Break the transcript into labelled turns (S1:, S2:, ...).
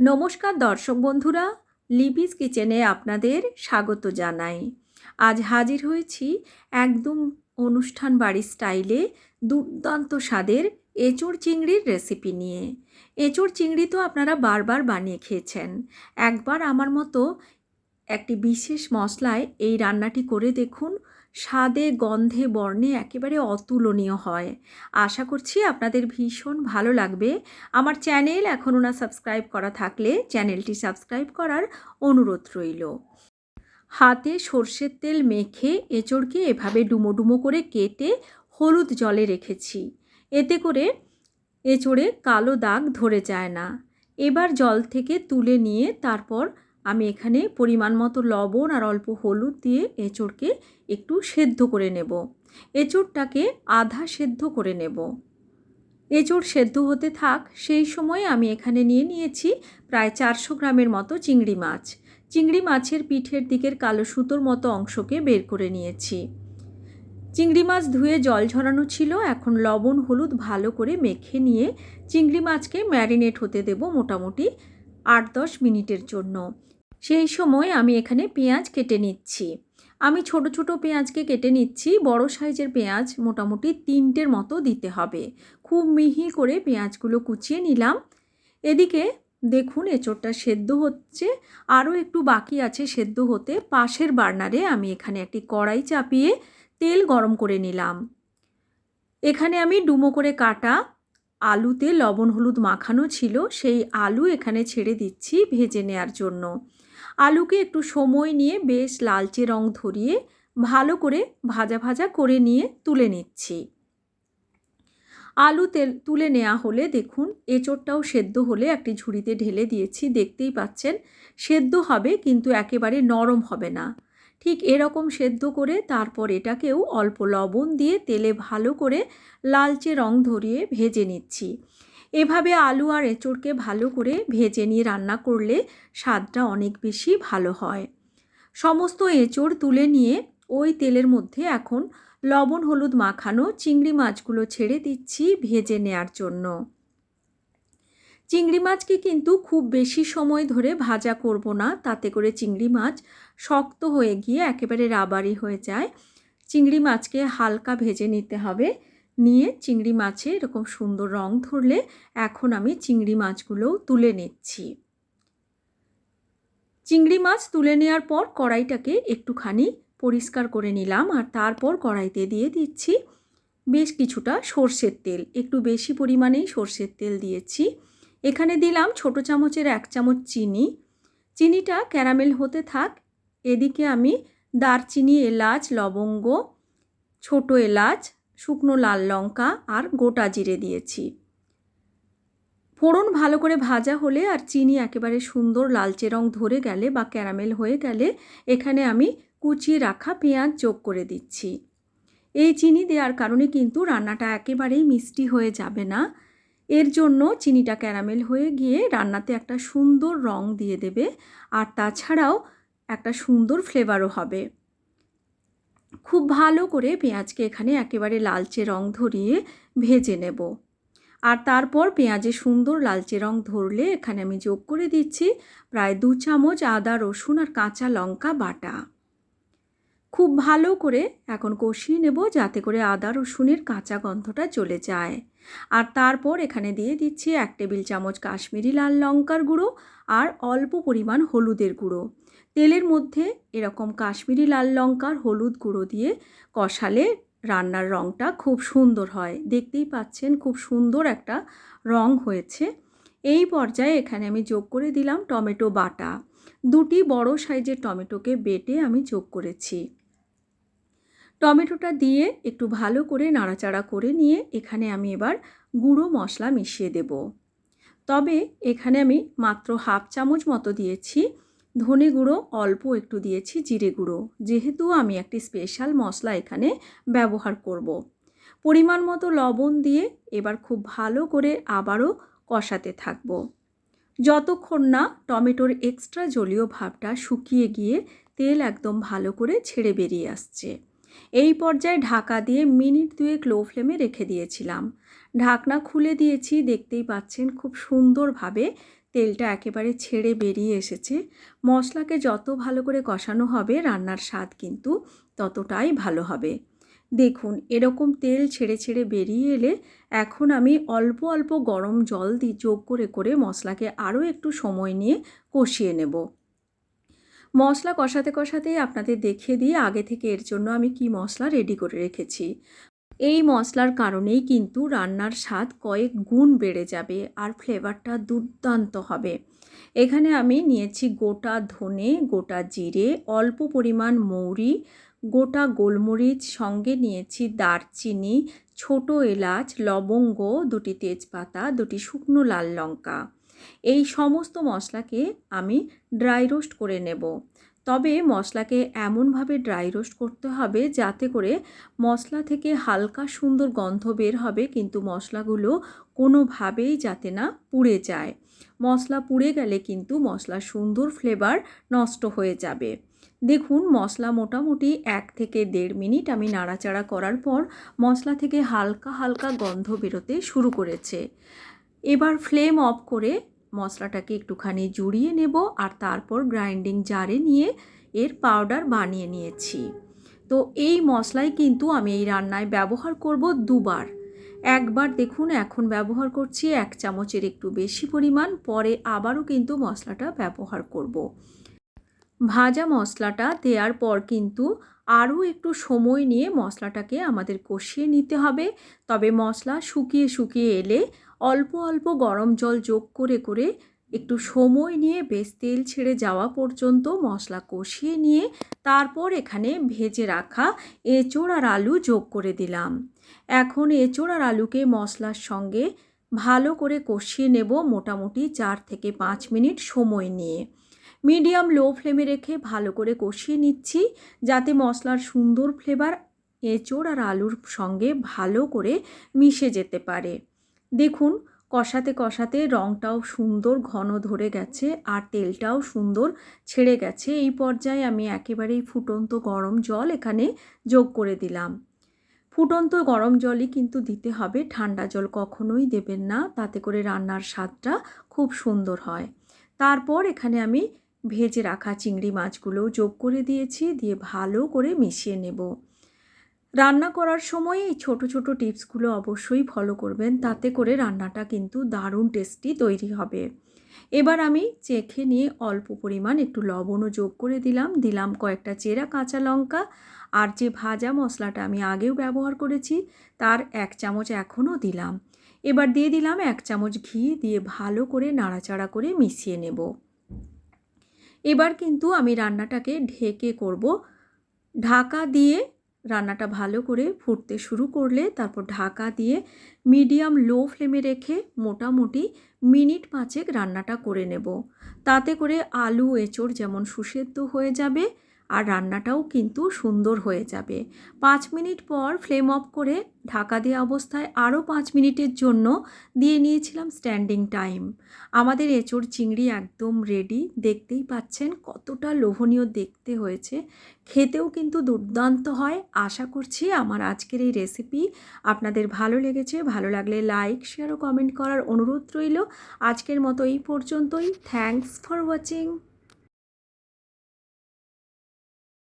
S1: নমস্কার দর্শক বন্ধুরা, লিপিস কিচেনে আপনাদের স্বাগত জানাই। আজ হাজির হয়েছি একদম অনুষ্ঠান বাড়ির স্টাইলে দুর্দান্ত স্বাদের এঁচোড় চিংড়ির রেসিপি নিয়ে। এঁচোড় চিংড়ি তো আপনারা বারবার বানিয়ে খেয়েছেন। একবার আমার মতো একটি বিশেষ মশলায় এই রান্নাটি করে দেখুন স্বাদে, গন্ধে, বর্ণে একেবারে অতুলনীয় হয়। আশা করছি আপনাদের ভীষণ ভালো লাগবে। আমার চ্যানেল এখনও না সাবস্ক্রাইব করা থাকলে চ্যানেলটি সাবস্ক্রাইব করার অনুরোধ রইল। হাতে সর্ষের তেল মেখে এঁচড়কে এভাবে ডুমো ডুমো করে কেটে হলুদ জলে রেখেছি। এতে করে এঁচড়ে কালো দাগ ধরে যায় না। এবার জল থেকে তুলে নিয়ে তারপর আমি এখানে পরিমাণ মতো লবণ আর অল্প হলুদ দিয়ে এঁচড়কে একটু সেদ্ধ করে নেব। এঁচড়টাকে আধা সেদ্ধ করে নেব। এঁচড় সেদ্ধ হতে থাক, সেই সময় আমি এখানে নিয়ে নিয়েছি প্রায় চারশো গ্রামের মতো চিংড়ি মাছ। চিংড়ি মাছের পিঠের দিকের কালো সুতোর মতো অংশকে বের করে নিয়েছি। চিংড়ি মাছ ধুয়ে জল ঝরানো ছিল, এখন লবণ হলুদ ভালো করে মেখে নিয়ে চিংড়ি মাছকে ম্যারিনেট হতে দেব মোটামুটি আট দশ মিনিটের জন্য। সেই সময় আমি এখানে পেঁয়াজ কেটে নিচ্ছি। আমি ছোট ছোট পেঁয়াজকে কেটে নিচ্ছি। বড় সাইজের পেঁয়াজ মোটামুটি তিনটের মতো দিতে হবে। খুব মিহি করে পেঁয়াজগুলো কুচিয়ে নিলাম। এদিকে দেখুন এঁচোড়টা সেদ্ধ হচ্ছে। আরও একটু বাকি আছে সেদ্ধ হতে। পাশের বার্নারে আমি এখানে একটি কড়াই চাপিয়ে তেল গরম করে নিলাম। এখানে আমি ডুমো করে কাটা আলুতে লবণ হলুদ মাখানো ছিল। সেই আলু এখানে ছেড়ে দিচ্ছি ভেজে নেওয়ার জন্য। আলুকে একটু সময় নিয়ে বেশ লালচে রং ধরিয়ে ভালো করে ভাজা ভাজা করে নিয়ে তুলে নিচ্ছি। আলু তেল তুলে নেওয়া হলে দেখুন এঁচোড়টাও সেদ্ধ হলে একটি ঝুড়িতে ঢেলে দিয়েছি, দেখতেই পাচ্ছেন সেদ্ধ হবে কিন্তু একেবারে নরম হবে না। ঠিক এরকম সেদ্ধ করে তারপর এটাকেও অল্প লবণ দিয়ে তেলে ভালো করে লালচে রং ধরিয়ে ভেজে নিচ্ছি। এভাবে আলু আর এঁচড়কে ভালো করে ভেজে নিয়ে রান্না করলে স্বাদটা অনেক বেশি ভালো হয়। সমস্ত এঁচড় তুলে নিয়ে ওই তেলের মধ্যে এখন লবণ, হলুদ মাখানো চিংড়ি মাছগুলো ছেড়ে দিচ্ছি ভেজে নেয়ার জন্য। চিংড়ি মাছকে কিন্তু খুব বেশি সময় ধরে ভাজা করব না, তাতে করে চিংড়ি মাছ শক্ত হয়ে গিয়ে একেবারে রাবারি হয়ে যায়। চিংড়ি মাছকে হালকা ভেজে নিতে হবে। নিয়ে চিংড়ি মাছে এরকম সুন্দর রং ধরলে এখন আমি চিংড়ি মাছগুলোও তুলে নিচ্ছি। চিংড়ি মাছ তুলে নেওয়ার পর কড়াইটাকে একটুখানি পরিষ্কার করে নিলাম আর তারপর কড়াইতে দিয়ে দিচ্ছি বেশ কিছুটা সর্ষের তেল। একটু বেশি পরিমাণেই সর্ষের তেল দিয়েছি। এখানে দিলাম ছোট চামচের এক চামচ চিনি। চিনিটা ক্যারামেল হতে থাক। এদিকে আমি দারচিনি, এলাচ, লবঙ্গ, ছোট এলাচ শুকনো লাল লঙ্কা আর গোটা জিরে দিয়েছি। ফোড়ন ভালো করে ভাজা হলে আর চিনি একেবারে সুন্দর লালচে রং ধরে গেলে বা ক্যারামেল হয়ে গেলে এখানে আমি কুচিয়ে রাখা পেঁয়াজ যোগ করে দিচ্ছি। এই চিনি দেওয়ার কারণে কিন্তু রান্নাটা একেবারেই মিষ্টি হয়ে যাবে না। এর জন্য চিনিটা ক্যারামেল হয়ে গিয়ে রান্নাতে একটা সুন্দর রং দিয়ে দেবে আর তাছাড়াও একটা সুন্দর ফ্লেভারও হবে। খুব ভালো করে পেঁয়াজকে এখানে একেবারে লালচে রং ধরিয়ে ভেজে নেব। আর তারপর পেঁয়াজে সুন্দর লালচে রং ধরলে এখানে আমি যোগ করে দিচ্ছি প্রায় দু চামচ আদা, রসুন আর কাঁচা লঙ্কা বাটা। খুব ভালো করে এখন কষিয়ে নেব যাতে করে আদা, রসুনের কাঁচা গন্ধটা চলে যায়। আর তারপর এখানে দিয়ে দিচ্ছি এক টেবিল চামচ কাশ্মীরি লাল লঙ্কার গুঁড়ো আর অল্প পরিমাণ হলুদের গুঁড়ো। তেলের মধ্যে এরকম কাশ্মীরি লাল লঙ্কার হলুদ গুঁড়ো দিয়ে কষালে রান্নার রঙটা খুব সুন্দর হয়। দেখতেই পাচ্ছেন খুব সুন্দর একটা রং হয়েছে। এই পর্যায়ে এখানে আমি যোগ করে দিলাম টমেটো বাটা। দুটি বড় সাইজের টমেটোকে বেটে আমি যোগ করেছি। টমেটোটা দিয়ে একটু ভালো করে নাড়াচাড়া করে নিয়ে এখানে আমি এবার গুঁড়ো মশলা মিশিয়ে দেব। তবে এখানে আমি মাত্র হাফ চামচ মতো দিয়েছি। ধনে গুঁড়ো অল্প একটু দিয়েছি জিরে গুঁড়ো। যেহেতু আমি একটি স্পেশাল মশলা এখানে ব্যবহার করব। পরিমাণ মতো লবণ দিয়ে এবার খুব ভালো করে আবারও কষাতে থাকব। যতক্ষণ না টমেটোর এক্সট্রা জলীয় ভাবটা শুকিয়ে গিয়ে তেল একদম ভালো করে ছেড়ে বেরিয়ে আসছে। এই পর্যায়ে ঢাকা দিয়ে মিনিট দুয়েক লো ফ্লেমে রেখে দিয়েছিলাম। ঢাকনা খুলে দিয়েছি, দেখতেই পাচ্ছেন খুব সুন্দরভাবে তেলটা একেবারে ছেড়ে বেরিয়ে এসেছে। মশলাকে যত ভালো করে কষানো হবে রান্নার স্বাদ কিন্তু ততটাই ভালো হবে। দেখুন, এরকম তেল ছেড়ে ছেড়ে বেরিয়ে এলে এখন আমি অল্প অল্প গরম জল দিই যোগ করে করে মশলাকে আরও একটু সময় নিয়ে কষিয়ে নেব। মশলা কষাতে কষাতেই আপনাদের দেখিয়ে দিই আগে থেকে এর জন্য আমি কি মশলা রেডি করে রেখেছি। এই মশলার কারণেই কিন্তু রান্নার স্বাদ কয়েক গুণ বেড়ে যাবে আর ফ্লেভারটা দুর্দান্ত হবে। এখানে আমি নিয়েছি গোটা ধনে, গোটা জিরে, অল্প পরিমাণ মৌরি, গোটা গোলমরিচ, সঙ্গে নিয়েছি দারচিনি, ছোট এলাচ, লবঙ্গ, দুটি তেজপাতা, দুটি শুকনো লাল লঙ্কা। এই সমস্ত মশলাকে আমি ড্রাই রোস্ট করে নেব। তবে মশলাকে এমনভাবে ড্রাই রোস্ট করতে হবে যাতে করে মশলা থেকে হালকা সুন্দর গন্ধ বের হবে, কিন্তু মশলাগুলো কোনোভাবেই যাতে না পুড়ে যায়। মশলা পুড়ে গেলে কিন্তু মশলার সুন্দর ফ্লেভার নষ্ট হয়ে যাবে। দেখুন, মশলা মোটামুটি এক থেকে দেড় মিনিট আমি নাড়াচাড়া করার পর মশলা থেকে হালকা হালকা গন্ধ বেরোতে শুরু করেছে। এবার ফ্লেম অফ করে মশলাটাকে একটুখানি জুড়িয়ে নেব আর তারপর গ্রাইন্ডিং জারে নিয়ে এর পাউডার বানিয়ে নিয়েছি তো এই মশলাই কিন্তু আমি এই রান্নায় ব্যবহার করব দুবার একবার দেখুন, এখন ব্যবহার করছি এক চামচের একটু বেশি পরিমাণ, পরে আবারও কিন্তু মশলাটা ব্যবহার করব। ভাজা মশলাটা দেওয়ার পর কিন্তু আরও একটু সময় নিয়ে মশলাটাকে আমাদের কষিয়ে নিতে হবে। তবে মশলা শুকিয়ে শুকিয়ে এলে অল্প অল্প গরম জল যোগ করে করে একটু সময় নিয়ে বেশ তেল ছেড়ে যাওয়া পর্যন্ত মশলা কষিয়ে নিয়ে তারপর এখানে ভেজে রাখা এঁচোড় আর আলু যোগ করে দিলাম। এখন এঁচোড় আর আলুকে মশলার সঙ্গে ভালো করে কষিয়ে নেব মোটামুটি চার থেকে পাঁচ মিনিট সময় নিয়ে। মিডিয়াম লো ফ্লেমে রেখে ভালো করে কষিয়ে নিচ্ছি, যাতে মশলার সুন্দর ফ্লেভার, এঁচোড় আর আলুর সঙ্গে ভালো করে মিশে যেতে পারে। দেখুন, কষাতে কষাতে রঙটাও সুন্দর ঘন ধরে গেছে আর তেলটাও সুন্দর ছেড়ে গেছে। এই পর্যায়ে আমি একেবারেই ফুটন্ত গরম জল এখানে যোগ করে দিলাম। ফুটন্ত গরম জলই কিন্তু দিতে হবে, ঠান্ডা জল কখনোই দেবেন না, তাতে করে রান্নার স্বাদটা খুব সুন্দর হয়। তারপর এখানে আমি ভেজে রাখা চিংড়ি মাছগুলোও যোগ করে দিয়েছি, দিয়ে ভালো করে মিশিয়ে নেব। রান্না করার সময় এই ছোটো ছোটো টিপসগুলো অবশ্যই ফলো করবেন, তাতে করে রান্নাটা কিন্তু দারুণ টেস্টি তৈরি হবে। এবার আমি চেখে নিয়ে অল্প পরিমাণ একটু লবণও যোগ করে দিলাম দিলাম কয়েকটা চেরা কাঁচা লঙ্কা, আর যে ভাজা মশলাটা আমি আগেও ব্যবহার করেছি, তার এক চামচ এখনও দিলাম। এবার দিয়ে দিলাম এক চামচ ঘি, দিয়ে ভালো করে নাড়াচাড়া করে মিশিয়ে নেব। এবার কিন্তু আমি রান্নাটাকে ঢেকে করব। ঢাকা দিয়ে রান্নাটা ভালো করে ফুটতে শুরু করলে, তারপর ঢাকা দিয়ে মিডিয়াম লো ফ্লেমে রেখে মোটামুটি মিনিট পাঁচেক রান্নাটা করে নেব। তাতে করে আলু, এঁচড় যেমন সুসেদ্ধ হয়ে যাবে আর রান্নাটাও কিন্তু সুন্দর হয়ে যাবে। পাঁচ মিনিট পর ফ্লেম অফ করে ঢাকা দেওয়া অবস্থায় আরও পাঁচ মিনিটের জন্য দিয়ে নিয়েছিলাম স্ট্যান্ডিং টাইম আমাদের এঁচড় চিংড়ি একদম রেডি দেখতেই পাচ্ছেন কতটা লোভনীয় দেখতে হয়েছে। খেতেও কিন্তু দুর্দান্ত হয়। আশা করছি আমার আজকের এই রেসিপি আপনাদের ভালো লেগেছে। ভালো লাগলে লাইক শেয়ার ও কমেন্ট করার অনুরোধ রইল। আজকের মতো এই পর্যন্তই। Thanks for watching